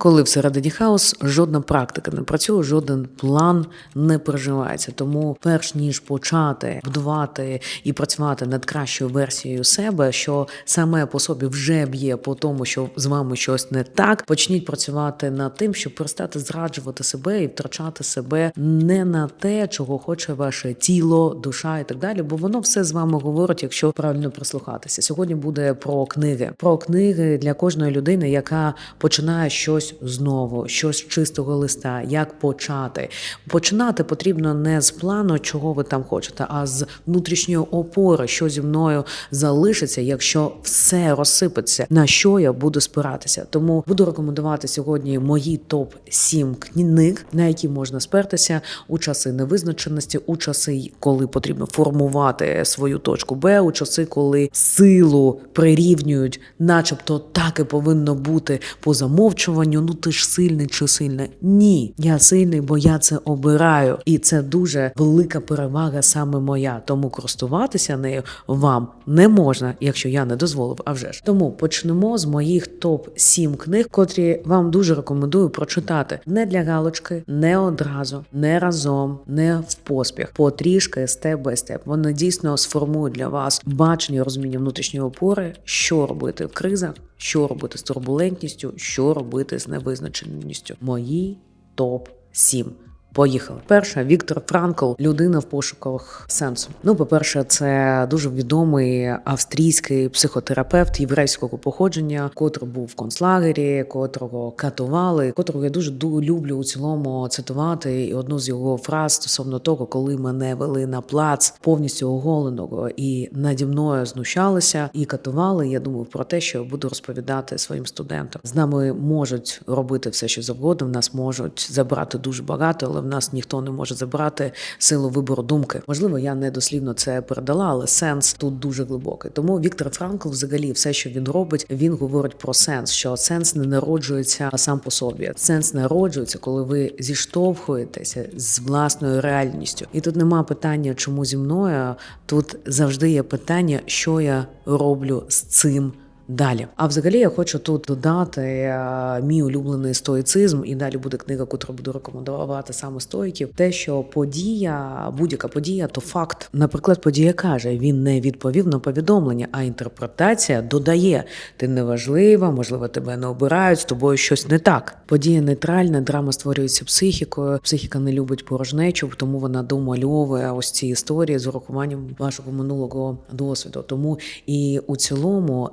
Коли всередині хаос, жодна практика не працює, жоден план не переживається. Тому, перш ніж почати будувати і працювати над кращою версією себе, що саме по собі вже б'є по тому, що з вами щось не так, почніть працювати над тим, щоб перестати зраджувати себе і втрачати себе не на те, чого хоче ваше тіло, душа і так далі, бо воно все з вами говорить, якщо правильно прислухатися. Сьогодні буде про книги, про книги для кожної людини, яка починає щось знову, щось чистого листа, як почати. Починати потрібно не з плану, чого ви там хочете, а з внутрішньої опори, що зі мною залишиться, якщо все розсипеться, на що я буду спиратися. Тому буду рекомендувати сьогодні мої топ 7 книг, на які можна спертися у часи невизначеності, у часи, коли потрібно формувати свою точку Б, у часи, коли силу прирівнюють, начебто так і повинно бути по замовчуванню. Ну ти ж сильний чи сильна? Ні, я сильний, бо я це обираю, і це дуже велика перевага саме моя. Тому користуватися нею вам не можна, якщо я не дозволив. А вже ж тому почнемо з моїх топ 7 книг, котрі вам дуже рекомендую прочитати не для галочки, не одразу, не разом, не в поспіх, потрішки степ бай степ. Вони дійсно сформують для вас бачення розуміння внутрішньої опори, що робити в кризах, що робити з турбулентністю, що робити з невизначеністю. Мої топ 7 Поїхали. Перша Віктор Франкл, людина в пошуках сенсу. Ну, по-перше, це дуже відомий австрійський психотерапевт єврейського походження, котрий був в концлагері, котрого катували, котрого я дуже ду- люблю у цілому цитувати. І одну з його фраз стосовно того, коли мене вели на плац повністю оголеного і наді мною знущалися і катували. Я думав про те, що буду розповідати своїм студентам. З нами можуть робити все, що завгодно. В нас можуть забрати дуже багато, але в нас ніхто не може забрати силу вибору думки. Можливо, я не дослівно це передала, але сенс тут дуже глибокий. Тому Віктор Франкл, взагалі, все, що він робить, він говорить про сенс, що сенс не народжується сам по собі. Сенс народжується, коли ви зіштовхуєтеся з власною реальністю. І тут нема питання, чому зі мною. Тут завжди є питання, що я роблю з цим. Далі, а взагалі я хочу тут додати е, мій улюблений стоїцизм, і далі буде книга, яку буду рекомендувати саме стоїків. Те, що подія, будь-яка подія, то факт. Наприклад, подія каже: він не відповів на повідомлення, а інтерпретація додає: ти неважлива, можливо, тебе не обирають, з тобою щось не так. Подія нейтральна, драма створюється психікою. Психіка не любить порожнечу, тому вона домальовує ось ці історії з урахуванням вашого минулого досвіду. Тому і у цілому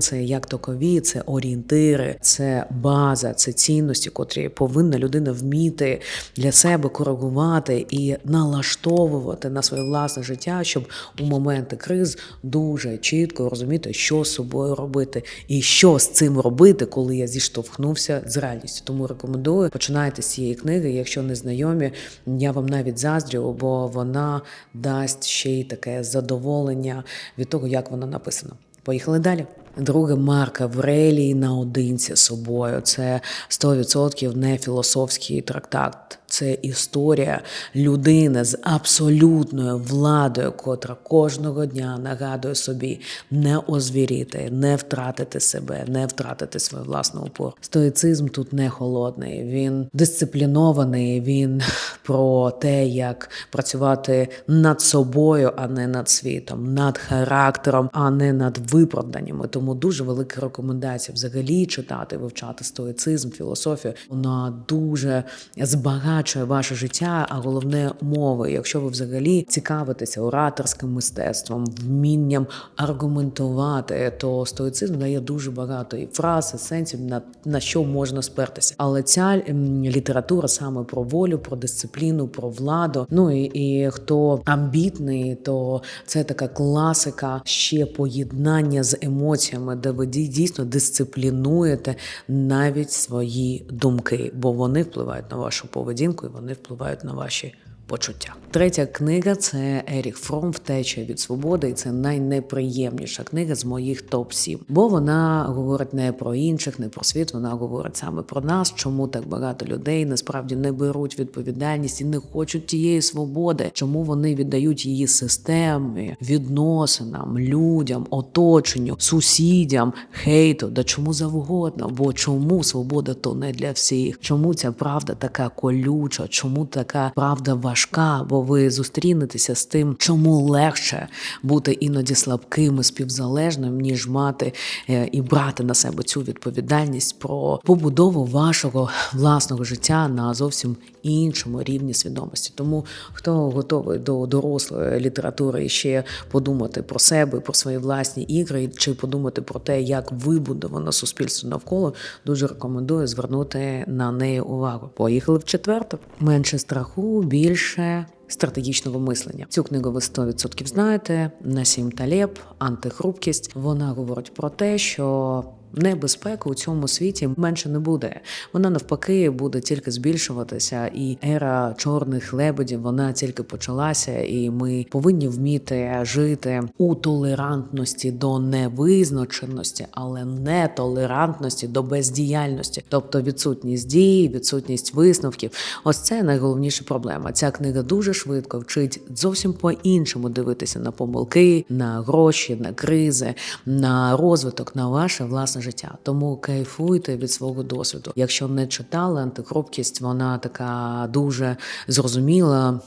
сенси, як такові, це орієнтири, це база, це цінності, котрі повинна людина вміти для себе коригувати і налаштовувати на своє власне життя, щоб у моменти криз дуже чітко розуміти, що з собою робити і що з цим робити, коли я зіштовхнувся з реальністю. Тому рекомендую починайте з цієї книги. Якщо не знайомі, я вам навіть заздрю, бо вона дасть ще й таке задоволення від того, як вона написана. Поїхали далі. Друге марка Аврелій наодинці з собою. Це 100% не філософський трактат. Це історія людини з абсолютною владою, котра кожного дня нагадує собі не озвіріти, не втратити себе, не втратити свою власну опору. Стоїцизм тут не холодний, він дисциплінований. Він про те, як працювати над собою, а не над світом, над характером, а не над виправданнями. Тому дуже велика рекомендація взагалі читати, вивчати стоїцизм, філософію. Вона дуже збагачує ваше життя, а головне мови. Якщо ви взагалі цікавитеся ораторським мистецтвом, вмінням аргументувати, то стоїцизм дає дуже багато і фраз, і сенсів на, на що можна спертися. Але ця література саме про волю, про дисципліну, про владу. Ну і, і хто амбітний, то це така класика ще поєднання з емоціями, де ви дій- дійсно дисциплінуєте навіть свої думки, бо вони впливають на вашу поведінку і вони впливають на ваші почуття. Третя книга це Ерік Фром Втеча від свободи, і це найнеприємніша книга з моїх топ 7 бо вона говорить не про інших, не про світ. Вона говорить саме про нас, чому так багато людей насправді не беруть відповідальність і не хочуть тієї свободи, чому вони віддають її системі, відносинам, людям, оточенню, сусідям, хейту, да чому завгодно. Бо чому свобода то не для всіх? Чому ця правда така колюча? Чому така правда важка? Бо ви зустрінетеся з тим, чому легше бути іноді слабким і співзалежним, ніж мати е, і брати на себе цю відповідальність про побудову вашого власного життя на зовсім іншому рівні свідомості. Тому хто готовий до дорослої літератури і ще подумати про себе, про свої власні ігри, чи подумати про те, як вибудовано суспільство навколо, дуже рекомендую звернути на неї увагу. Поїхали в четверту. Менше страху, більше. Стратегічного мислення цю книгу ви 100% знаєте. Насім Талєб, антихрупкість. Вона говорить про те, що небезпека у цьому світі менше не буде. Вона навпаки буде тільки збільшуватися, і ера чорних лебедів вона тільки почалася, і ми повинні вміти жити у толерантності до невизначеності, але не толерантності до бездіяльності, тобто відсутність дій, відсутність висновків. Ось це найголовніша проблема. Ця книга дуже швидко вчить зовсім по-іншому дивитися на помилки, на гроші, на кризи, на розвиток, на ваше власне життя. Тому кайфуйте від свого досвіду. Якщо не читали антикропкість вона така дуже зрозуміла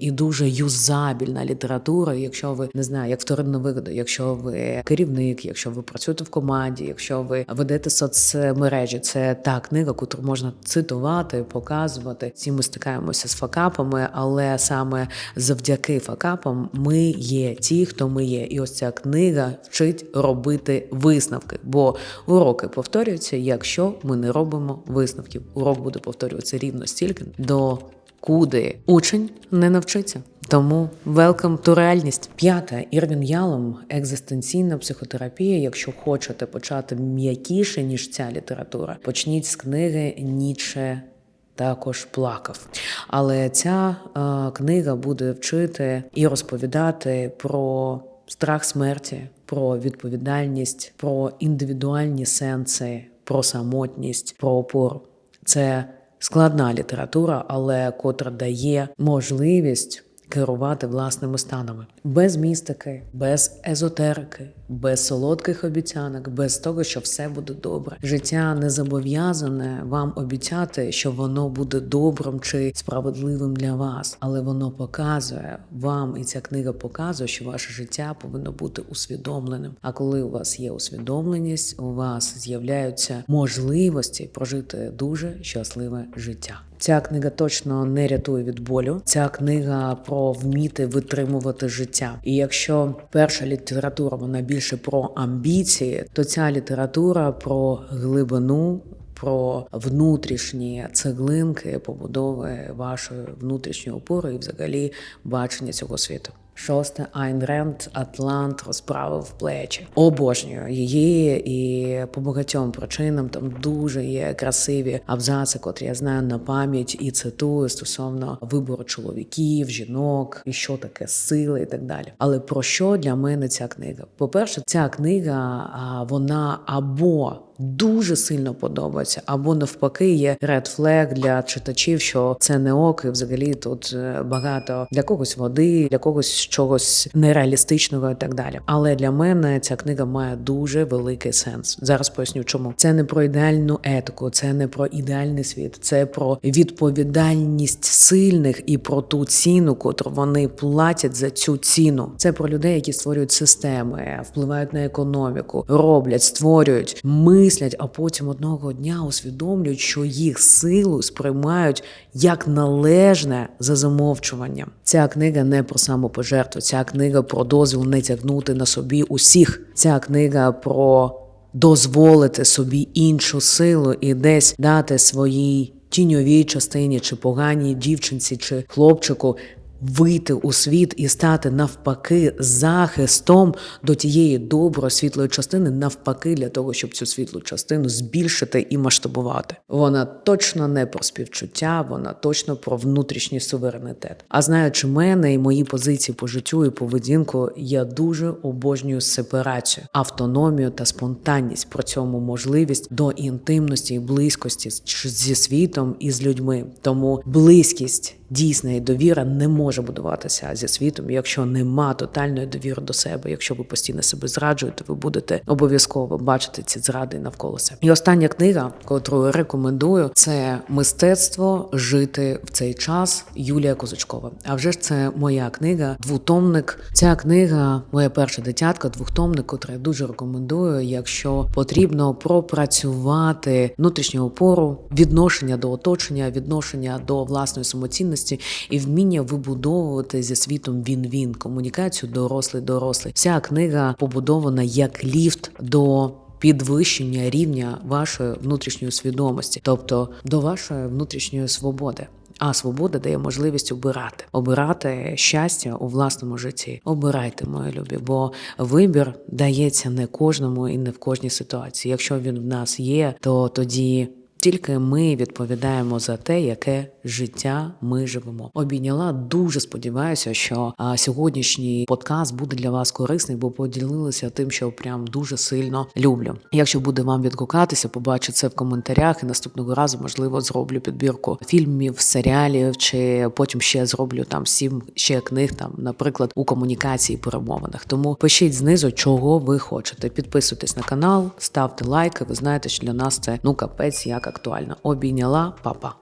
і дуже юзабільна література. Якщо ви не знаю, як вторинна вигода, якщо ви керівник, якщо ви працюєте в команді, якщо ви ведете соцмережі, це та книга, яку можна цитувати, показувати. Всі ми стикаємося з факапами, але саме завдяки факапам ми є ті, хто ми є. І ось ця книга вчить робити висновки. Бо уроки повторюються, якщо ми не робимо висновків. Урок буде повторюватися рівно стільки до куди учень не навчиться. Тому welcome to реальність. П'яте Ірвін Ялом, екзистенційна психотерапія. Якщо хочете почати м'якіше ніж ця література, почніть з книги Ніче. Також плакав. Але ця е, книга буде вчити і розповідати про страх смерті, про відповідальність, про індивідуальні сенси, про самотність, про опору. Це складна література, але котра дає можливість керувати власними станами без містики, без езотерики, без солодких обіцянок, без того, що все буде добре. Життя не зобов'язане вам обіцяти, що воно буде добрим чи справедливим для вас, але воно показує вам, і ця книга показує, що ваше життя повинно бути усвідомленим. А коли у вас є усвідомленість, у вас з'являються можливості прожити дуже щасливе життя. Ця книга точно не рятує від болю. Ця книга про вміти витримувати життя. І якщо перша література вона більше про амбіції, то ця література про глибину. Про внутрішні цеглинки побудови вашої внутрішньої опори і взагалі бачення цього світу. Шосте Айн Ренд Атлант розправив плечі. Обожнюю її і по багатьом причинам там дуже є красиві абзаци, котрі я знаю на пам'ять і цитую стосовно вибору чоловіків, жінок, і що таке сила і так далі. Але про що для мене ця книга? По-перше, ця книга вона або Дуже сильно подобається, або навпаки, є ред флег для читачів, що це не ок, і взагалі тут е, багато для когось води, для когось чогось нереалістичного і так далі. Але для мене ця книга має дуже великий сенс. Зараз поясню, чому це не про ідеальну етику, це не про ідеальний світ, це про відповідальність сильних і про ту ціну, котру вони платять за цю ціну. Це про людей, які створюють системи, впливають на економіку, роблять, створюють, мислять, а потім одного дня усвідомлюють, що їх силу сприймають як належне за замовчуванням. Ця книга не про самопожертву, ця книга про дозвіл не тягнути на собі усіх. Ця книга про дозволити собі іншу силу і десь дати своїй тіньовій частині чи поганій дівчинці чи хлопчику вийти у світ і стати навпаки захистом до тієї доброї світлої частини, навпаки, для того, щоб цю світлу частину збільшити і масштабувати. Вона точно не про співчуття, вона точно про внутрішній суверенітет. А знаючи мене і мої позиції по життю і поведінку, я дуже обожнюю сепарацію, автономію та спонтанність. При цьому можливість до інтимності і близькості зі світом і з людьми. Тому близькість. Дійсна і довіра не може будуватися зі світом, якщо нема тотальної довіри до себе. Якщо ви постійно себе зраджуєте, ви будете обов'язково бачити ці зради навколо себе. І остання книга, котру рекомендую, це мистецтво жити в цей час Юлія Козачкова. А вже ж це моя книга, двотомник. Ця книга, моя перша дитятка, двохтомник, котру я дуже рекомендую, якщо потрібно пропрацювати внутрішню опору, відношення до оточення, відношення до власної самоцінності і вміння вибудовувати зі світом він-він, комунікацію дорослий дорослий. Ця книга побудована як ліфт до. Підвищення рівня вашої внутрішньої свідомості, тобто до вашої внутрішньої свободи. А свобода дає можливість обирати, обирати щастя у власному житті. Обирайте, мої любі, бо вибір дається не кожному і не в кожній ситуації. Якщо він в нас є, то тоді. Тільки ми відповідаємо за те, яке життя ми живемо. Обійняла дуже сподіваюся, що а, сьогоднішній подкаст буде для вас корисний, бо поділилася тим, що прям дуже сильно люблю. Якщо буде вам відгукатися, побачу це в коментарях. І наступного разу можливо зроблю підбірку фільмів, серіалів, чи потім ще зроблю там сім ще книг, там, наприклад, у комунікації перемовинах. Тому пишіть знизу, чого ви хочете. Підписуйтесь на канал, ставте лайки. Ви знаєте, що для нас це ну капець як актуально. Обійняла папа.